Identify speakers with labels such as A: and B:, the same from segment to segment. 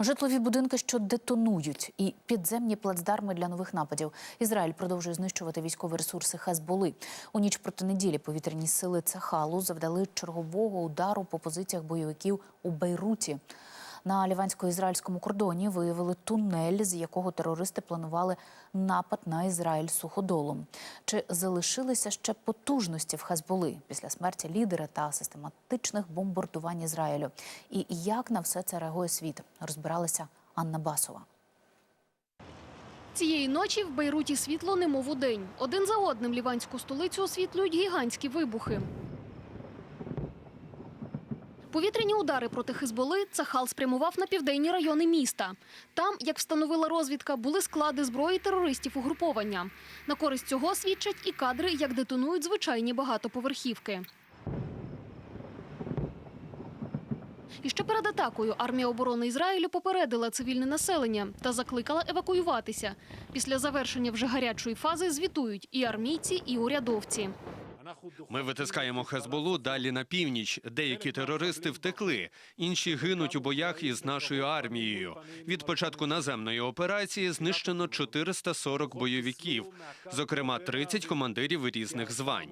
A: Житлові будинки, що детонують, і підземні плацдарми для нових нападів. Ізраїль продовжує знищувати військові ресурси Хезболи. У ніч проти неділі повітряні сили Цахалу завдали чергового удару по позиціях бойовиків у Бейруті. На лівансько-ізраїльському кордоні виявили тунель, з якого терористи планували напад на Ізраїль суходолом. Чи залишилися ще потужності в Хезболи після смерті лідера та систематичних бомбардувань Ізраїлю? І як на все це реагує світ? Розбиралася Анна Басова.
B: Цієї ночі в Бейруті світло немов у день. Один за одним ліванську столицю освітлюють гігантські вибухи. Повітряні удари проти Хизболи Цахал спрямував на південні райони міста. Там, як встановила розвідка, були склади зброї терористів угруповання. На користь цього свідчать і кадри, як детонують звичайні багатоповерхівки. І ще перед атакою армія оборони Ізраїлю попередила цивільне населення та закликала евакуюватися. Після завершення вже гарячої фази звітують і армійці, і урядовці.
C: Ми витискаємо Хезболу далі на північ. Деякі терористи втекли, інші гинуть у боях із нашою армією. Від початку наземної операції знищено 440 бойовиків, зокрема 30 командирів різних звань.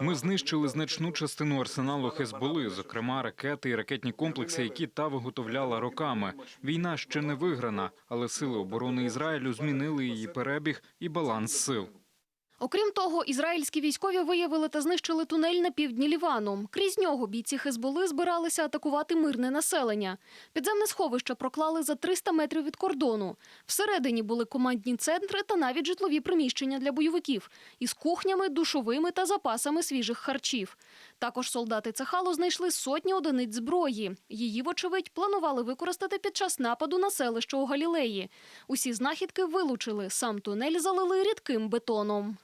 D: Ми знищили значну частину арсеналу Хезболи, зокрема ракети і ракетні комплекси, які та виготовляла роками. Війна ще не виграна, але сили оборони Ізраїлю змінили її перебіг і баланс сил.
B: Окрім того, ізраїльські військові виявили та знищили тунель на півдні Лівану. Крізь нього бійці Хезболи збиралися атакувати мирне населення. Підземне сховище проклали за 300 метрів від кордону. Всередині були командні центри та навіть житлові приміщення для бойовиків із кухнями, душовими та запасами свіжих харчів. Також солдати Цахалу знайшли сотні одиниць зброї. Її, вочевидь, планували використати під час нападу на селище у Галілеї. Усі знахідки вилучили. Сам тунель залили рідким бетоном.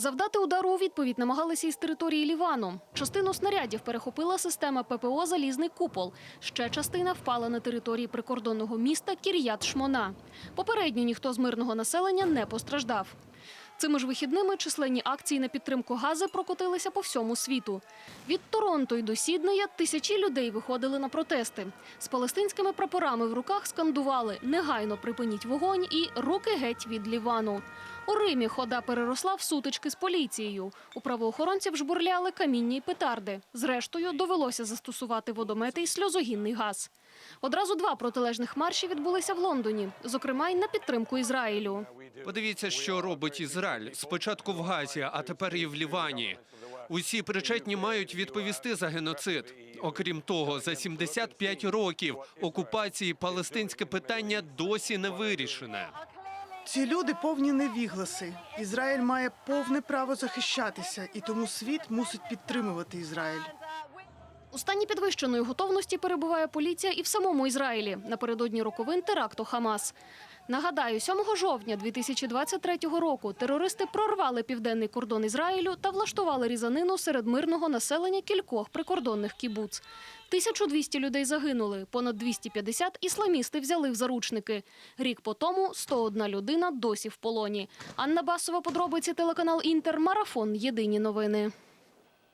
B: Завдати удару у відповідь намагалися із території Лівану. Частину снарядів перехопила система ППО «Залізний купол». Ще частина впала на території прикордонного міста Кір'ят-Шмона. Попередньо ніхто з мирного населення не постраждав. Цими ж вихідними численні акції на підтримку Гази прокотилися по всьому світу. Від Торонто й до Сіднея тисячі людей виходили на протести. З палестинськими прапорами в руках скандували «Негайно припиніть вогонь» і «Руки геть від Лівану». У Римі хода переросла в сутички з поліцією. У правоохоронців жбурляли камінні й петарди. Зрештою, довелося застосувати водомети і сльозогінний газ. Одразу два протилежних марші відбулися в Лондоні, зокрема й на підтримку Ізраїлю.
C: Подивіться, що робить Ізраїль. Спочатку в Газі, а тепер і в Лівані. Усі причетні мають відповісти за геноцид. Окрім того, за 75 років окупації палестинське питання досі не вирішене.
E: Ці люди повні невігласи. Ізраїль має повне право захищатися, і тому світ мусить підтримувати Ізраїль.
B: У стані підвищеної готовності перебуває поліція і в самому Ізраїлі напередодні роковин теракту Хамас. Нагадаю, 7 жовтня 2023 року терористи прорвали південний кордон Ізраїлю та влаштували різанину серед мирного населення кількох прикордонних кібуц. 1200 людей загинули, понад 250 ісламісти взяли в заручники. Рік по тому 101 людина досі в полоні. Анна Басова, подробиці телеканал Інтер, марафон. Єдині новини.